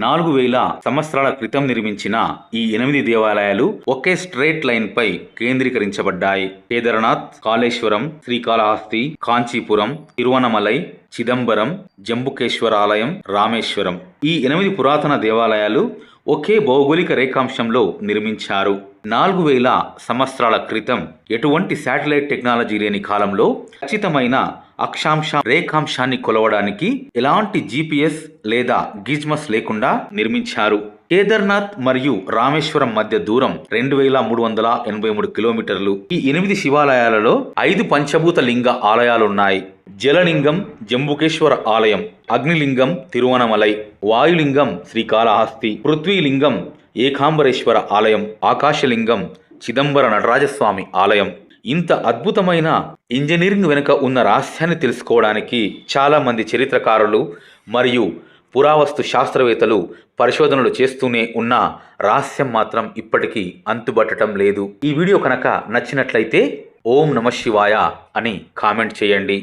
నాలుగు వేల సంవత్సరాల క్రితం నిర్మించిన ఈ ఎనిమిది దేవాలయాలు ఒకే స్ట్రేట్ లైన్ పై కేంద్రీకరించబడ్డాయి. కేదార్నాథ్ కాళేశ్వరం శ్రీకాళహస్తి కాంచీపురం తిరువనమలై చిదంబరం జంబుకేశ్వర ఆలయం రామేశ్వరం. ఈ ఎనిమిది పురాతన దేవాలయాలు ఒకే భౌగోళిక రేఖాంశంలో నిర్మించారు. నాలుగు వేల సంవత్సరాల క్రితం ఎటువంటి శాటిలైట్ టెక్నాలజీ లేని కాలంలో ఖచ్చితమైన అక్షాంశ రేఖాంశాన్ని కొలవడానికి ఎలాంటి జీపీఎస్ లేదా గిజ్మస్ లేకుండా నిర్మించారు. కేదార్నాథ్ మరియు రామేశ్వరం మధ్య దూరం రెండు వేల మూడు వందల ఎనభై మూడు కిలోమీటర్లు. ఈ ఎనిమిది శివాలయాలలో ఐదు పంచభూత లింగ ఆలయాలున్నాయి. జలలింగం జంబుకేశ్వర ఆలయం అగ్నిలింగం తిరువనమలై వాయులింగం శ్రీకాళహస్తి పృథ్వీలింగం ఏకాంబరేశ్వర ఆలయం ఆకాశలింగం చిదంబర నటరాజస్వామి ఆలయం. ఇంత అద్భుతమైన ఇంజనీరింగ్ వెనుక ఉన్న రహస్యాన్ని తెలుసుకోవడానికి చాలామంది చరిత్రకారులు మరియు పురావస్తు శాస్త్రవేత్తలు పరిశోధనలు చేస్తూనే ఉన్న రహస్యం మాత్రం ఇప్పటికీ అంతుబట్టడం లేదు. ఈ వీడియో కనుక నచ్చినట్లయితే ఓం నమ శివాయ అని కామెంట్ చేయండి.